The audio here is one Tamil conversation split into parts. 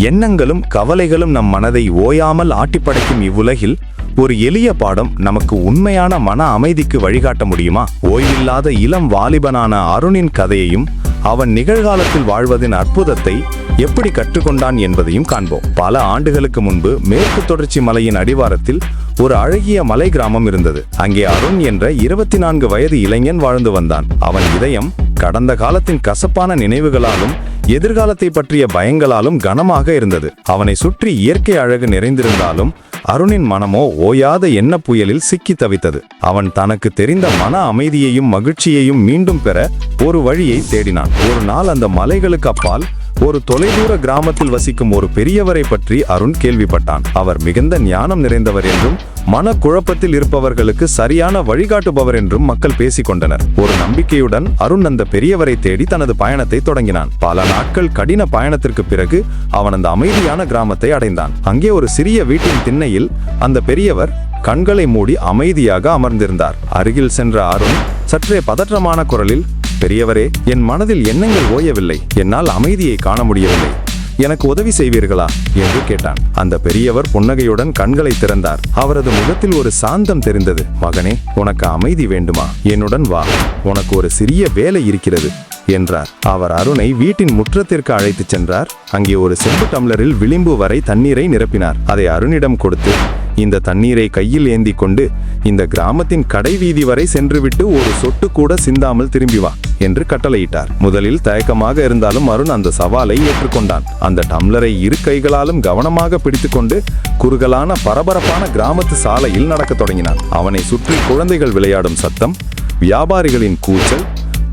எண்ணங்களும் கவலைகளும் நம் மனதை ஓயாமல் ஆட்டிப்படைக்கும் இவ்வுலகில் ஒரு எளிய பாடம் நமக்கு உண்மையான மன அமைதிக்கு வழிகாட்ட முடியுமா? ஓய்வில்லாத இளம் வாலிபனான அருணின் கதையையும் அவன் நிகழ்காலத்தில் வாழ்வதின் அற்புதத்தை எப்படி கற்றுக்கொண்டான் என்பதையும் காண்போம். பல ஆண்டுகளுக்கு முன்பு மேற்கு தொடர்ச்சி மலையின் அடிவாரத்தில் ஒரு அழகிய மலை கிராமம் இருந்தது. அங்கே அருண் என்ற இருபத்தி நான்கு வயது இளைஞன் வாழ்ந்து வந்தான். அவன் இதயம் கடந்த காலத்தின் கசப்பான நினைவுகளாலும் எதிர்காலத்தை பற்றிய பயங்களாலும் கனமாக இருந்தது. அவனை சுற்றி இயற்கை அழகு நிறைந்திருந்தாலும் அருணின் மனமோ ஓயாத எண்ண புயலில் சிக்கி தவித்தது. அவன் தனக்கு தெரிந்த மன அமைதியையும் மகிழ்ச்சியையும் மீண்டும் பெற ஒரு வழியை தேடினான். ஒரு நாள் அந்த மலைகளுக்கு அப்பால் ஒரு தொலைதூர கிராமத்தில் வசிக்கும் ஒரு பெரியவரை பற்றி அருண் கேள்விப்பட்டான். அவர் மிகுந்த ஞானம் நிறைந்தவர் என்றும் மன குழப்பத்தில் இருப்பவர்களுக்கு சரியான வழிகாட்டுபவர் என்றும் மக்கள் பேசிக்கொண்டனர் ஒரு நம்பிக்கையுடன் அருண் அந்த பெரியவரை தேடி தனது பயணத்தை தொடங்கினான். பல நாட்கள் கடின பயணத்திற்கு பிறகு அவன் அந்த அமைதியான கிராமத்தை அடைந்தான். அங்கே ஒரு சிறிய வீட்டின் திண்ணையில் அந்த பெரியவர் கண்களை மூடி அமைதியாக அமர்ந்திருந்தார். அருகில் சென்ற அருண் சற்றே பதற்றமான குரலில் பெரியவரே என் மனதில் எண்ணங்கள் ஓயவில்லை. என்னால் அமைதியை காண முடியவில்லை. எனக்கு உதவி செய்வீர்களா? என்று கேட்டான். அந்த பெரியவர் புன்னகையுடன் கண்களை திறந்தார். அவரது முகத்தில் ஒரு சாந்தம் தெரிந்தது. மகனே உனக்கு அமைதி வேண்டுமா? என்னுடன் வா. உனக்கு ஒரு சிறிய வேலை இருக்கிறது என்றார். அவர் அருணை வீட்டின் முற்றத்திற்கு அழைத்துச் சென்றார். அங்கே ஒரு செம்பு டம்ளரில் விளிம்பு வரை தண்ணீரை நிரப்பினார். அதை அருணிடம் கொடுத்து இந்த தண்ணீரை கையில் ஏந்தி கொண்டு இந்த கிராமத்தின் கடை வீதி வரை சென்றுவிட்டு ஒரு சொட்டு கூட சிந்தாமல் திரும்பி வா என்று கட்டளையிட்டார். முதலில் தயக்கமாக இருந்தாலும் அருண் அந்த சவாலை ஏற்றுக்கொண்டான். அந்த டம்ளரை இரு கைகளாலும் கவனமாக பிடித்துக்கொண்டு குறுகலான பரபரப்பான கிராமத்து சாலையில் நடக்கத் தொடங்கினான். அவனை சுற்றி குழந்தைகள் விளையாடும் சத்தம் வியாபாரிகளின் கூச்சல்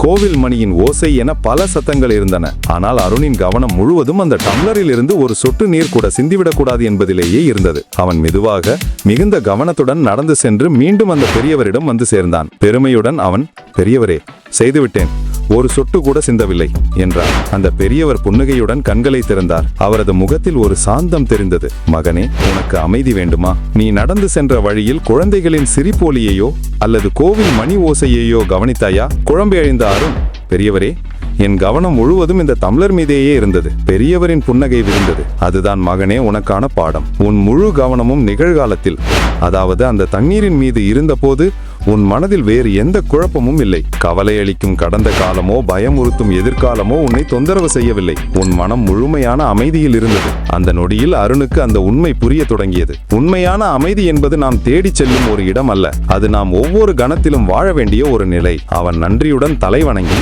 கோவில் மணியின் ஓசை என பல சத்தங்கள் இருந்தன. ஆனால் அருணின் கவனம் முழுவதும் அந்த டம்ளரில் இருந்து ஒரு சொட்டு நீர் கூட சிந்திவிடக்கூடாது என்பதிலேயே இருந்தது. அவன் மெதுவாக மிகுந்த கவனத்துடன் நடந்து சென்று மீண்டும் அந்த பெரியவரிடம் வந்து சேர்ந்தான். பெருமையுடன் அவன் பெரியவரே செய்துவிட்டேன். ஒரு சொட்டு கூட சிந்தவில்லை என்றார் அந்த பெரியவர் புன்னகையுடன் கண்களை திறந்தார். அவரது முகத்தில் ஒரு சாந்தம் தெரிந்தது. மகனே உனக்கு அமைதி வேண்டுமா? நீ நடந்து சென்ற வழியில் குழந்தைகளின் சிரிப்போலியையோ அல்லது கோவில் மணி ஓசையையோ கவனித்தாயா? குழம்பு அழிந்த அருண் பெரியவரே என் கவனம் முழுவதும் இந்த தம்ளர் மீதேயே இருந்தது. பெரியவரின் புன்னகை விழுந்தது அதுதான் மகனே உனக்கான பாடம். உன் முழு கவனமும் நிகழ்காலத்தில். அதாவது அந்த தண்ணீரின் மீது இருந்தபோது உன் மனதில் வேறு எந்த குழப்பமும் இல்லை. கவலை அளிக்கும் கடந்த காலமோ பயமுறுத்தும் எதிர்காலமோ உன்னை தொந்தரவு செய்யவில்லை. உன் மனம் முழுமையான அமைதியில் இருந்தது. அந்த நொடியில் அருணுக்கு அந்த உண்மை புரிய தொடங்கியது. உண்மையான அமைதி என்பது நாம் தேடிச் செல்லும் ஒரு இடம் அல்ல. அது நாம் ஒவ்வொரு கணத்திலும் வாழ வேண்டிய ஒரு நிலை. அவன் நன்றியுடன் தலை வணங்கி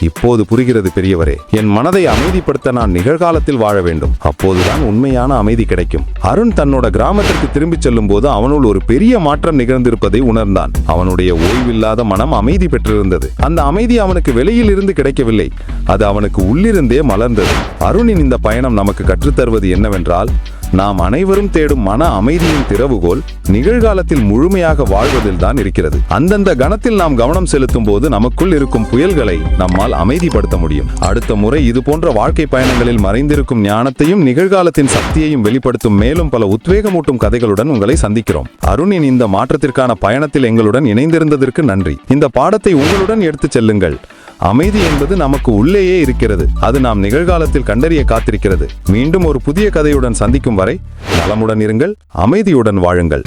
இப்போது புரிகிறது பெரியவரே. என் மனதை அமைதிப்படுத்த நான் நிகழ்காலத்தில் வாழ வேண்டும். அப்போதுதான் உண்மையான அமைதி கிடைக்கும். அருண் தன்னோட கிராமத்திற்கு திரும்பிச் செல்லும் போது அவனுள் ஒரு பெரிய மாற்றம் நிகழ்ந்திருப்பதை உணர்ந்தான். அவனுடைய ஓய்வில்லாத மனம் அமைதி பெற்றிருந்தது. அந்த அமைதி அவனுக்கு வெளியில் இருந்து கிடைக்கவில்லை. அது அவனுக்கு உள்ளிருந்தே மலர்ந்தது. அருணின் இந்த பயணம் நமக்கு கற்றுத்தருவது என்னவென்றால் நாம் அனைவரும் தேடும் மன அமைதியின் திறவுகோல் நிகழ்காலத்தில் முழுமையாக வாழ்வதில் தான் இருக்கிறது. அந்தந்த கணத்தில் நாம் கவனம் செலுத்தும் போது நமக்குள் இருக்கும் புயல்களை நம்மால் அமைதிப்படுத்த முடியும். அடுத்த முறை இது போன்ற வாழ்க்கை பயணங்களில் மறைந்திருக்கும் ஞானத்தையும் நிகழ்காலத்தின் சக்தியையும் வெளிப்படுத்தும் மேலும் பல உத்வேகமூட்டும் கதைகளுடன் உங்களை சந்திக்கிறோம். அருணின் இந்த மாற்றத்திற்கான பயணத்தில் எங்களுடன் இணைந்திருந்ததற்கு நன்றி. இந்த பாடத்தை உங்களுடன் எடுத்துச் செல்லுங்கள். அமைதி என்பது நமக்கு உள்ளேயே இருக்கிறது. அது நாம் நிகழ்காலத்தில் கண்டறிய காத்திருக்கிறது. மீண்டும் ஒரு புதிய கதையுடன் சந்திக்கும் வரை நலமுடன் இருங்கள் அமைதியுடன் வாழுங்கள்.